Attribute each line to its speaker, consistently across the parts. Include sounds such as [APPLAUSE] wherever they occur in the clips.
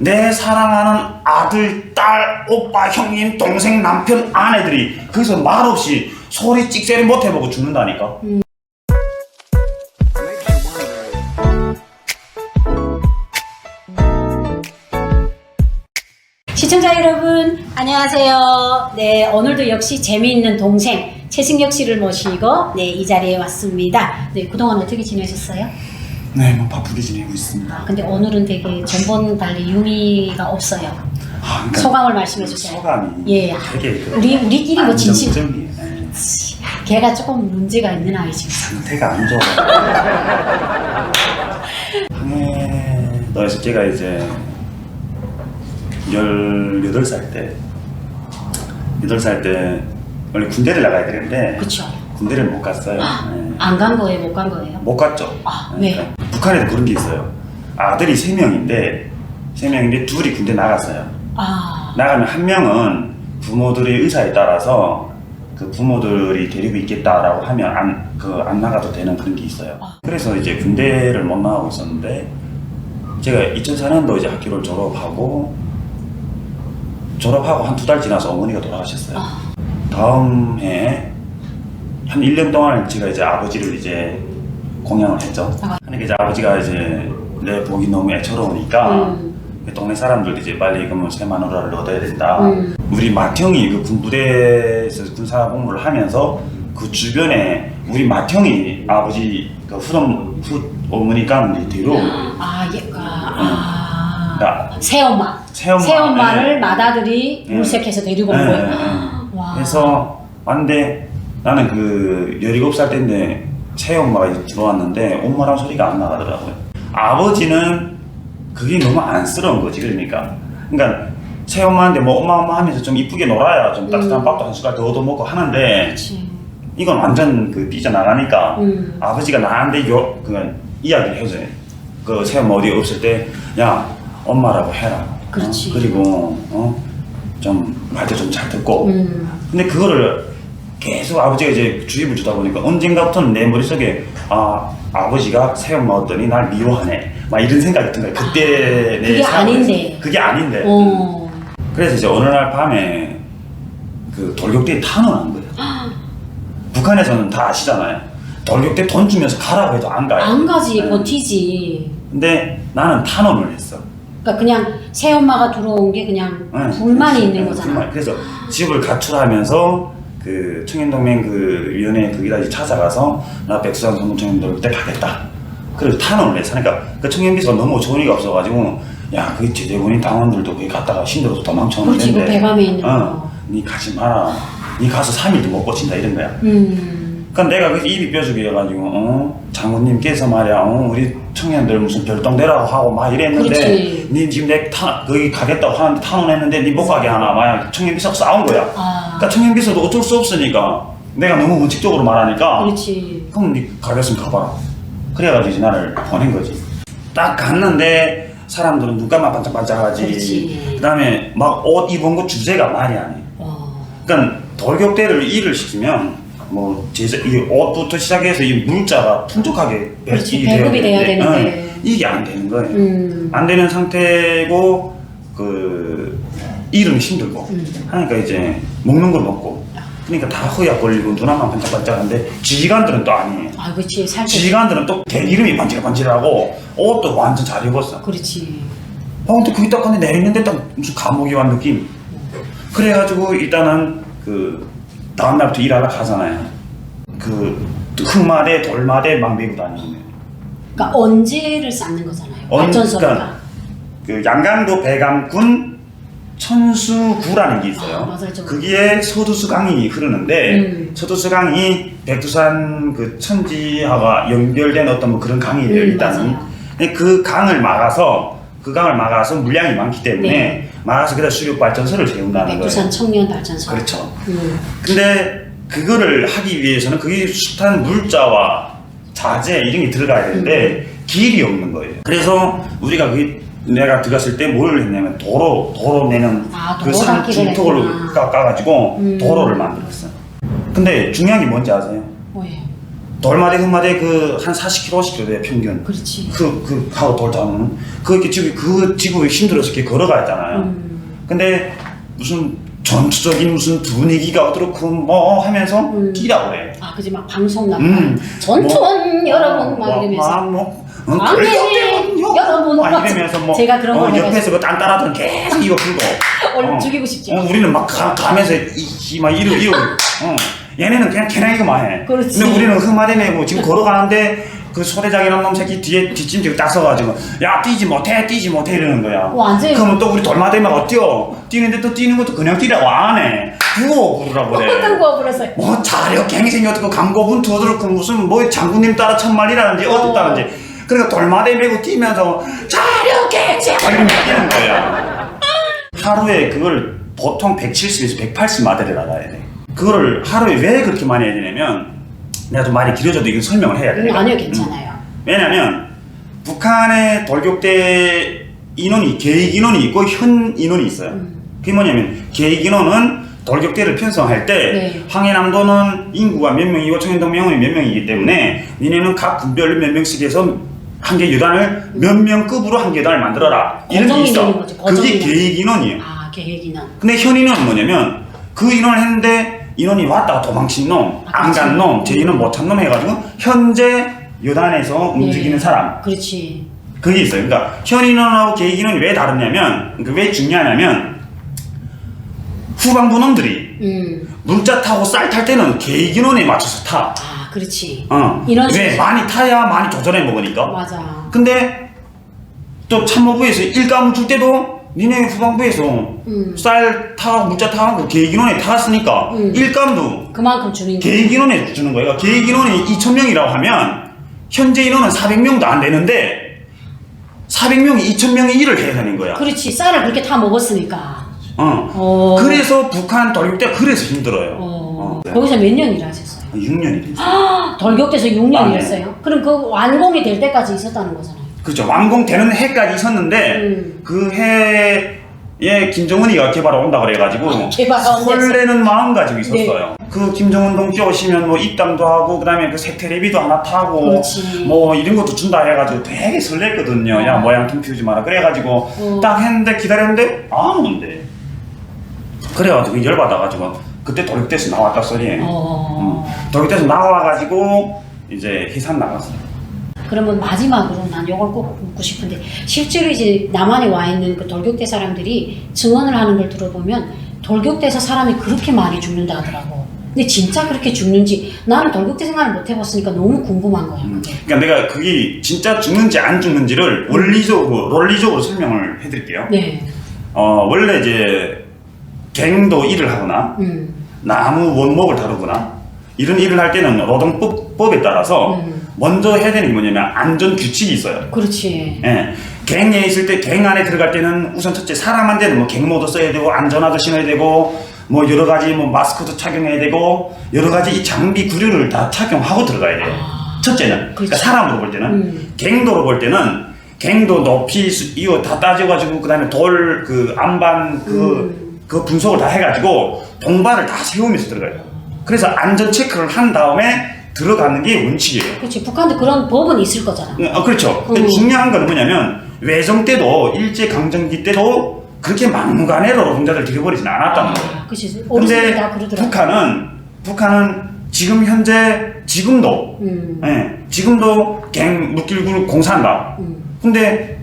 Speaker 1: 내 사랑하는 아들, 딸, 오빠, 형님, 동생, 남편, 아내들이 거기서 말없이 소리 찍세리 못 해보고 죽는다니까. 음.
Speaker 2: 시청자 여러분 안녕하세요. 네 오늘도 역시 재미있는 동생 최승혁 씨를 모시고 네이 자리에 왔습니다. 네 그동안 어떻게 지내셨어요?
Speaker 1: 네, 뭐 바쁘게 지내고 있습니다.
Speaker 2: 아, 근데 오늘은 되게 전번 달리 유미가 없어요.
Speaker 1: 아, 그러니까
Speaker 2: 소감을 말씀해 주세요.
Speaker 1: 소감이
Speaker 2: 예.
Speaker 1: 되게 그
Speaker 2: 우리 우리끼리 뭐 진심.
Speaker 1: 네.
Speaker 2: 걔가 조금 문제가 있는 아이지.
Speaker 1: 상태가 안 좋아. 방에 너의 집제가 이제 18살 때 8살 때 원래 군대를 나가야 되는데
Speaker 2: 그렇죠.
Speaker 1: 군대를 못 갔어요. 아, 네.
Speaker 2: 안 간 거예요, 못 간 거예요.
Speaker 1: 못 갔죠.
Speaker 2: 아,
Speaker 1: 네.
Speaker 2: 왜?
Speaker 1: 북한에도 그런 게 있어요. 아들이 세 명인데 세 명인데 둘이 군대 나갔어요.
Speaker 2: 아.
Speaker 1: 나가면 한 명은 부모들의 의사에 따라서 그 부모들이 데리고 있겠다라고 하면 안 그안 그 나가도 되는 그런 게 있어요.
Speaker 2: 아.
Speaker 1: 그래서 이제 군대를 못 나가고 있었는데 제가 2004년도 이제 학교를 졸업하고 졸업하고 한 두 달 지나서 어머니가 돌아가셨어요.
Speaker 2: 아.
Speaker 1: 다음 해한 1년 동안 제가 이제 아버지를 이제 공양을 했죠.
Speaker 2: 아.
Speaker 1: 하는 이제 아버지가 이제 내 복이 너무 애처로우니까
Speaker 2: 음.
Speaker 1: 그 동네 사람들 이제 빨리 그러면 세만 원을 얻어야 된다.
Speaker 2: 음.
Speaker 1: 우리 맏형이 그 군부대에서 군사 공부를 하면서 그 주변에 우리 맏형이 아버지 그 후름 후 어머니가 뒤로 아,
Speaker 2: 아, 예, 아,
Speaker 1: 아. 음.
Speaker 2: 새엄마.
Speaker 1: 새엄마,
Speaker 2: 새엄마를
Speaker 1: 네.
Speaker 2: 맏아들이
Speaker 1: 네.
Speaker 2: 물색해서 데리고 온
Speaker 1: 네.
Speaker 2: 거예요.
Speaker 1: 네.
Speaker 2: 와.
Speaker 1: 그래서 왔는데 나는 그 17살 때인데 체험 막 들어왔는데 엄마랑 소리가 안 나가더라고요. 아버지는 그게 너무 안쓰러운 거지 그러니까. 그러니까 체험하는데 뭐 엄마 엄마 하면서 좀 이쁘게 놀아야 좀 음. 따뜻한 밥도 한 숟갈 더 얻어 먹고 하는데
Speaker 2: 그치.
Speaker 1: 이건 완전 그 삐져 나가니까
Speaker 2: 음.
Speaker 1: 아버지가 나한테 요 그건 이야기를 해줘요. 그 체험 어디 없을 때 야 엄마라고 해라. 어?
Speaker 2: 그렇지.
Speaker 1: 어? 그리고 어좀 말도 좀 잘 듣고.
Speaker 2: 음.
Speaker 1: 근데 그거를 계속 아버지가 이제 주입을 주다 보니까 언젠가부터 내 머릿속에 아 아버지가 새엄마 왔더니 날 미워하네 막 이런 생각이 든 거예요 그때 아, 내
Speaker 2: 그게 아닌데.
Speaker 1: 그게 아닌데
Speaker 2: 오.
Speaker 1: 그래서 이제 어느 날 밤에 그 돌격대에 탄원한 거예요 [GASPS] 북한에서는 다 아시잖아요 돌격대 돈 주면서 가라고 해도 안 가요
Speaker 2: 안 가지
Speaker 1: 네.
Speaker 2: 버티지.
Speaker 1: 근데 나는 탄원을 했어
Speaker 2: 그러니까 그냥 새 엄마가 들어온 게 그냥
Speaker 1: 네.
Speaker 2: 불만이 있는
Speaker 1: 네,
Speaker 2: 거잖아.
Speaker 1: 불만. 그래서 집을 가출하면서 그 청년동맹 그 위원회 그 거기다 이제 찾아가서 나 백수산 전문 청년들 그때 가겠다. 그래서 탄원을 해서 하니까 그러니까 그 청년비서 너무 좋은이가 없어가지고 야 그 제재군인 당원들도 거기 갔다가 힘들어서
Speaker 2: 도망쳤는데 지금 배감이 있는
Speaker 1: 어, 니 가지 마라. 니 가서 3일도 못 고친다. 이런 거야.
Speaker 2: 음.
Speaker 1: 그니까 내가 그 입이 뼈죽이여가지고 어? 장군님께서 말이야 어, 우리 청년들 무슨 별똥대라고 하고 막 이랬는데 니 지금 내 탄, 거기 가겠다고 하는데 탄원했는데 니 못 가게 하나 마야 청년비서 싸운 거야.
Speaker 2: 아.
Speaker 1: 같은 경기에서도 어쩔 수 없으니까 내가 너무 원칙적으로 말하니까
Speaker 2: 그렇지.
Speaker 1: 그럼 네 가겠으면 가봐라. 그래가지고 나를 보낸 거지. 딱 갔는데 사람들은 눈가만 반짝반짝하지.
Speaker 2: 그렇지.
Speaker 1: 그다음에 막 옷 입은 거 주제가 말이 아니야. 와.
Speaker 2: 어.
Speaker 1: 그러니까 돌격대를 일을 시키면 뭐 제작 이 옷부터 시작해서 이 물자가 풍족하게
Speaker 2: 그렇지,
Speaker 1: 이 돼야
Speaker 2: 배급이 돼야 되는데.
Speaker 1: 응, 이게 안 되는 거예요.
Speaker 2: 음.
Speaker 1: 안 되는 상태고 그 이름이 힘들고
Speaker 2: 음.
Speaker 1: 하니까 이제 먹는 걸 먹고 그러니까 다 허약 걸리고 눈앞만 반짝반짝한데 지휘관들은 또 아니에요
Speaker 2: 아, 그렇지. 살
Speaker 1: 지휘관들은 또 걔 이름이 반질반질하고 옷도 완전 잘 입었어
Speaker 2: 그렇지.
Speaker 1: 어, 근데 그게 딱 근데 내리는데 딱 무슨 감옥이 온 느낌. 그래가지고 일단은 그 다음날부터 일하러 가잖아요. 그 흑마대, 돌마대 막 메고 다니는 거예요.
Speaker 2: 그러니까 언제를 쌓는 거잖아요.
Speaker 1: 언-
Speaker 2: 발전소가.
Speaker 1: 그러니까 그 양강도 배감군 천수구라는 게 있어요.
Speaker 2: 아, 맞아요.
Speaker 1: 거기에 서두수강이 흐르는데
Speaker 2: 음.
Speaker 1: 서두수강이 백두산 그 천지와 연결된 어떤 뭐 그런 강이 되어
Speaker 2: 음, 있다는.
Speaker 1: 근데 그 강을 막아서 그 강을 막아서 물량이 많기 때문에
Speaker 2: 네.
Speaker 1: 막아서 그다 수력 발전소를 세운다는 거예요.
Speaker 2: 백두산 청년 발전소.
Speaker 1: 그렇죠.
Speaker 2: 음.
Speaker 1: 근데 그거를 하기 위해서는 그게 숱한 물자와 자재 이런 게 들어가야 되는데
Speaker 2: 음.
Speaker 1: 길이 없는 거예요. 그래서 우리가 그 내가 들어갔을 때 뭘 했냐면 도로 도로 내는
Speaker 2: 아,
Speaker 1: 그산
Speaker 2: 깎기를
Speaker 1: 중턱을 깎아가지고 음. 도로를 만들었어. 근데 중요한 게 뭔지 아세요? 돌마대 흑마대 그 한 40km 50km 돼요 평균.
Speaker 2: 그렇지.
Speaker 1: 그, 그, 하고 돌다는. 그, 이렇게 지금, 그 지구 힘들어서 이렇게 걸어가잖아요.
Speaker 2: 음.
Speaker 1: 근데 무슨 전투적인 무슨 분위기가 어떻고 뭐 하면서
Speaker 2: 음.
Speaker 1: 뛰라고 해요.
Speaker 2: 아 그지 막 방송 나.
Speaker 1: 음.
Speaker 2: 전투원 뭐, 여러분 막
Speaker 1: 뭐,
Speaker 2: 이러면서 아,
Speaker 1: 뭐, 어, 안 돼. 원요.
Speaker 2: 여러분
Speaker 1: 막 이러면서 뭐
Speaker 2: 제가 그런 거
Speaker 1: 어,
Speaker 2: 해가지고.
Speaker 1: 옆에서 그 딴따라던 계속 이거 불고 [LAUGHS]
Speaker 2: 얼른
Speaker 1: 어.
Speaker 2: 죽이고 싶지.
Speaker 1: 어, 우리는 막 가, 가면서 이막 이러 이러 [LAUGHS] 어. 얘네는 그냥 개나이고만 해
Speaker 2: 그렇지.
Speaker 1: 근데 우리는 흠마대 메고 지금 걸어가는데 그 소대장이란 놈 새끼 뒤에 뒷짐지고 딱 서가지고 야 뛰지 못해 뛰지 못해 이러는 거야
Speaker 2: 완전히-
Speaker 1: 그러면 또 우리 돌마대마가 뛰어 뛰는데 또 뛰는 것도 그냥 뛰라고 안해 구호 부르라고 그래
Speaker 2: 어떤 거 불었어요?
Speaker 1: 뭐 자력 갱생이 어떻고 강고분 두어들고 무슨 뭐 장군님 따라 천만이라든지 어떻다든지 그러니까 돌마대 메고 뛰면서 자력 갱생 막 이러면서 뛰는 거야 하루에 그걸 보통 170에서 180마대를 나가야 돼 그거를 하루에 왜 그렇게 많이 해야 되냐면 내가 좀 말이 길어져도 이거 설명을 해야 돼
Speaker 2: 음, 아니요, 괜찮아요.
Speaker 1: 왜냐면 북한의 돌격대 인원이 계획 인원이 있고 현 인원이 있어요.
Speaker 2: 음.
Speaker 1: 그게 뭐냐면 계획 인원은 돌격대를 편성할 때
Speaker 2: 네.
Speaker 1: 항해남도는 인구가 몇 명이고 청해동 명이 몇 명이기 때문에 니네는 각 군별로 몇 명씩 해서 한개 유단을 몇 명 급으로 한개 유단을 만들어라 이런 게 있어.
Speaker 2: 거정
Speaker 1: 그게. 계획 인원이에요.
Speaker 2: 아, 계획이는.
Speaker 1: 근데 현 인원은 뭐냐면 그 인원을 했는데 인원이 왔다가 도망친 놈,
Speaker 2: 아,
Speaker 1: 안 간
Speaker 2: 그치.
Speaker 1: 놈, 제 인원 못 찬 놈 해가지고 현재 여단에서 움직이는
Speaker 2: 네.
Speaker 1: 사람
Speaker 2: 그렇지. 그게
Speaker 1: 있어요. 그러니까 현 인원하고 계획 인원이 왜 다르냐면 그왜 중요하냐면 후반부 놈들이
Speaker 2: 음.
Speaker 1: 문자 타고 쌀 탈 때는 계획 인원에 맞춰서 타.
Speaker 2: 아, 그렇지.
Speaker 1: 어.
Speaker 2: 인원
Speaker 1: 왜
Speaker 2: 순서.
Speaker 1: 많이 타야 많이 조절해 먹으니까.
Speaker 2: 맞아.
Speaker 1: 근데 또 참모부에서 일감을 줄 때도 니네 후반부에서
Speaker 2: 음.
Speaker 1: 쌀 타고 문자 타고 계획 인원에 탔으니까
Speaker 2: 음.
Speaker 1: 일감도
Speaker 2: 그만큼 주는 거.
Speaker 1: 계획 인원에 주는 거예요. 계획 인원이 2,000명이라고 하면 현재 인원은 400명도 안 되는데 400명이 2,000명의 일을 해야 되는 거야.
Speaker 2: 그렇지. 쌀을 그렇게 다 먹었으니까.
Speaker 1: 어.
Speaker 2: 어.
Speaker 1: 그래서 북한 돌격대가 그래서 힘들어요.
Speaker 2: 어.
Speaker 1: 어.
Speaker 2: 거기서 몇 년 일하셨어요?
Speaker 1: 6년이 됐어요.
Speaker 2: 아, 돌격돼서 6년
Speaker 1: 아, 네.
Speaker 2: 일했어요? 그럼 그 완공이 될 때까지 있었다는 거잖아요.
Speaker 1: 그렇죠. 완공되는 해까지 있었는데
Speaker 2: 음.
Speaker 1: 그 해에 김정은이가 개발에 온다 그래가지고
Speaker 2: 아.
Speaker 1: 설레는 마음 가지고 있었어요. 그 김정은 동지 오시면 뭐 입담도 하고 그다음에 그 새테레비도 하나 타고
Speaker 2: 그렇지.
Speaker 1: 뭐 이런 것도 준다 해가지고 되게 설렜거든요. 야
Speaker 2: 어.
Speaker 1: 모양 통 피우지 마라 그래가지고
Speaker 2: 어.
Speaker 1: 딱 했는데 기다렸는데 안 오는데 그래가지고 열받아가지고 그때 돌격대에서 나왔다 소리예요.
Speaker 2: 어.
Speaker 1: 음. 돌격대에서 나와가지고 이제 해산 나갔어요.
Speaker 2: 그러면 마지막으로 난 이걸 꼭 묻고 싶은데 실제로 이제 남한에 와 있는 그 돌격대 사람들이 증언을 하는 걸 들어보면 돌격대에서 사람이 그렇게 많이 죽는다 하더라고. 근데 진짜 그렇게 죽는지 나는 돌격대 생활을 못 해봤으니까 너무 궁금한 거야.
Speaker 1: 음.
Speaker 2: 그게.
Speaker 1: 그러니까 내가 그게 진짜 죽는지 안 죽는지를 원리적으로 논리적으로 설명을 해드릴게요.
Speaker 2: 네.
Speaker 1: 어 원래 이제 갱도 일을 하거나
Speaker 2: 음.
Speaker 1: 나무 원목을 다루거나 이런 일을 할 때는 노동법에 따라서
Speaker 2: 음.
Speaker 1: 먼저 해야 되는 게 뭐냐면 안전 규칙이 있어요.
Speaker 2: 그렇지.
Speaker 1: 예. 갱에 있을 때 갱 안에 들어갈 때는 우선 첫째 사람한테는 뭐 갱모도 써야 되고 안전화도 신어야 되고 뭐 여러 가지 뭐 마스크도 착용해야 되고 여러 가지 이 장비 구류를 다 착용하고 들어가야 돼요.
Speaker 2: 아.
Speaker 1: 첫째는 그러니까
Speaker 2: 그렇죠.
Speaker 1: 사람으로 볼 때는
Speaker 2: 음.
Speaker 1: 갱도로 볼 때는 갱도 높이 수- 이거 다 따져가지고 그다음에 돌 그 안반 그,
Speaker 2: 음.
Speaker 1: 그 분석을 다 해가지고 동반을 다 세우면서 들어가요. 그래서 안전 체크를 한 다음에 들어가는 게 원칙이에요.
Speaker 2: 그렇지. 북한도 그런 법은 있을 거잖아.
Speaker 1: 어, 그렇죠. 근데
Speaker 2: 음.
Speaker 1: 중요한 건 뭐냐면 외정 때도 일제 강점기 때도 그렇게 막무가내로 노동자들 들여버리진 않았다는 거예요.
Speaker 2: 아, 그렇지. 다 그러더라고.
Speaker 1: 북한은 북한은 지금 현재 지금도
Speaker 2: 음.
Speaker 1: 예, 지금도 갱 묵길구를 공사한다.
Speaker 2: 음.
Speaker 1: 근데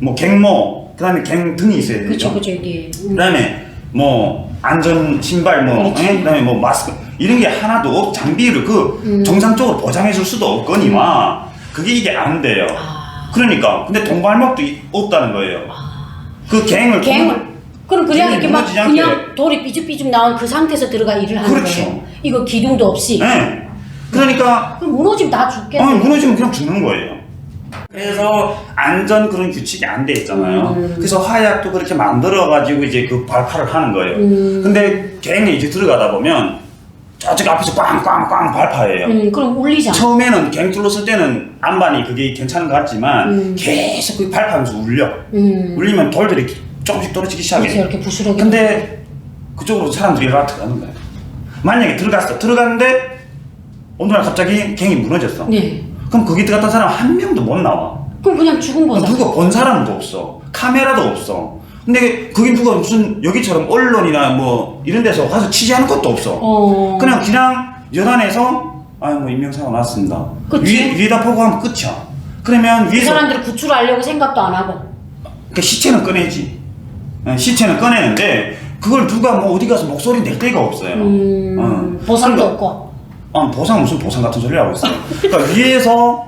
Speaker 1: 뭐 갱모 그다음에 갱 등이 있어야 되죠.
Speaker 2: 그렇죠. 그렇죠. 이게. 음.
Speaker 1: 그다음에 뭐 안전 신발 뭐
Speaker 2: 그렇지.
Speaker 1: 예? 그다음에 뭐 마스크 이런 게 하나도 없 장비를 그
Speaker 2: 음.
Speaker 1: 정상적으로 보장해 줄 수도 없거니와 그게 이게 안 돼요.
Speaker 2: 아.
Speaker 1: 그러니까 근데 동발목도 이- 없다는 거예요. 그 갱을
Speaker 2: 갱을 그럼 그냥
Speaker 1: 갱이
Speaker 2: 이렇게 막
Speaker 1: 무너지지 않게.
Speaker 2: 그냥 돌이 삐죽삐죽 나온 그 상태에서 들어가 일을 하는
Speaker 1: 그렇죠.
Speaker 2: 거예요. 이거 기둥도 없이.
Speaker 1: 예. 그러니까
Speaker 2: 그럼 무너지면 다 죽겠네.
Speaker 1: 아니 무너지면 그냥 죽는 거예요. 그래서 안전 그런 규칙이 안 돼 있잖아요.
Speaker 2: 음.
Speaker 1: 그래서 화약도 그렇게 만들어 가지고 이제 그 발파를 하는 거예요.
Speaker 2: 음.
Speaker 1: 근데 갱에 이제 들어가다 보면 저쪽 앞에서 꽝꽝꽝 발파해요.
Speaker 2: 음, 그럼 울리잖아.
Speaker 1: 처음에는 갱 둘렀을 때는 안반이 그게 괜찮은 것 같지만
Speaker 2: 음.
Speaker 1: 계속 그 발파하면서 울려.
Speaker 2: 음.
Speaker 1: 울리면 돌들이 조금씩 떨어지기 시작해.
Speaker 2: 이렇게 부스러기.
Speaker 1: 근데 그쪽으로 사람들이 다 들어가는 거야. 만약에 들어갔어. 들어갔는데 어느 날 갑자기 갱이 무너졌어.
Speaker 2: 네.
Speaker 1: 그럼 거기 들어갔던 사람 한 명도 못 나와.
Speaker 2: 그럼 그냥 죽은 거잖아.
Speaker 1: 누가 본 사람도 없어. 카메라도 없어. 근데 거기 누가 무슨 여기처럼 언론이나 뭐 이런 데서 가서 취재하는 것도 없어.
Speaker 2: 어.
Speaker 1: 그냥 그냥 연안에서 아뭐 임명사고 났습니다.
Speaker 2: 그치.
Speaker 1: 위, 위에다 보고하면 끝이야. 그러면
Speaker 2: 그
Speaker 1: 위에서
Speaker 2: 사람들을 구출하려고 생각도 안 하고.
Speaker 1: 그 시체는 꺼내지. 예, 시체는 꺼내는데 그걸 누가 뭐 어디 가서 목소리 낼 데가 없어요.
Speaker 2: 음,
Speaker 1: 어.
Speaker 2: 보상도
Speaker 1: 그러니까
Speaker 2: 없고.
Speaker 1: 아, 보상 무슨 보상 같은 소리 하고 있어요. 그러니까 위에서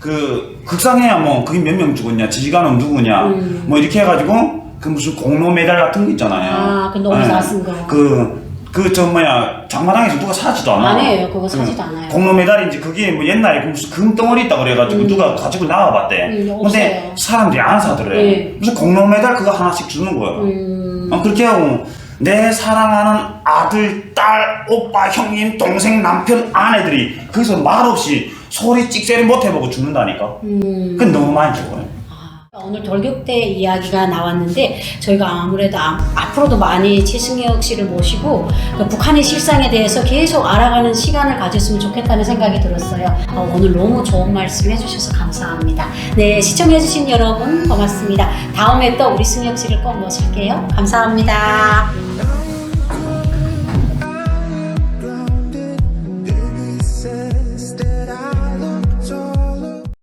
Speaker 1: 그 극상해야 뭐 그게 몇 명 죽었냐, 지지가는 누구냐,
Speaker 2: 음.
Speaker 1: 뭐 이렇게 해가지고 그 무슨 공로 메달 같은 거 있잖아요.
Speaker 2: 아, 그 너무
Speaker 1: 예.
Speaker 2: 잘쓴 거.
Speaker 1: 그, 그, 저, 뭐야, 장마당에서 누가 사지도 않아.
Speaker 2: 안 해요. 그거
Speaker 1: 그
Speaker 2: 사지도 않아요.
Speaker 1: 공로 메달인지 그게 뭐 옛날에 그 무슨 금 덩어리 있다 그래가지고
Speaker 2: 음.
Speaker 1: 누가 가지고 나와봤대.
Speaker 2: 음,
Speaker 1: 근데
Speaker 2: 없어요.
Speaker 1: 사람들이 안 사더래.
Speaker 2: 네.
Speaker 1: 무슨 공로 메달 그거 하나씩 주는 거야.
Speaker 2: 음,
Speaker 1: 어, 그렇게 하고 내 사랑하는 아들, 딸, 오빠, 형님, 동생, 남편, 아내들이 거기서 말없이 소리 찍소리 못 해보고 죽는다니까.
Speaker 2: 음.
Speaker 1: 그건 너무 많이 죽어요.
Speaker 2: 아, 오늘 돌격대 이야기가 나왔는데 저희가 아무래도 아- 앞으로도 많이 최승혁 씨를 모시고 그 북한의 실상에 대해서 계속 알아가는 시간을 가졌으면 좋겠다는 생각이 들었어요. 어, 오늘 너무 좋은 말씀 해주셔서 감사합니다. 네, 시청해주신 여러분 고맙습니다. 다음에 또 우리 승혁 씨를 꼭 모실게요. 감사합니다.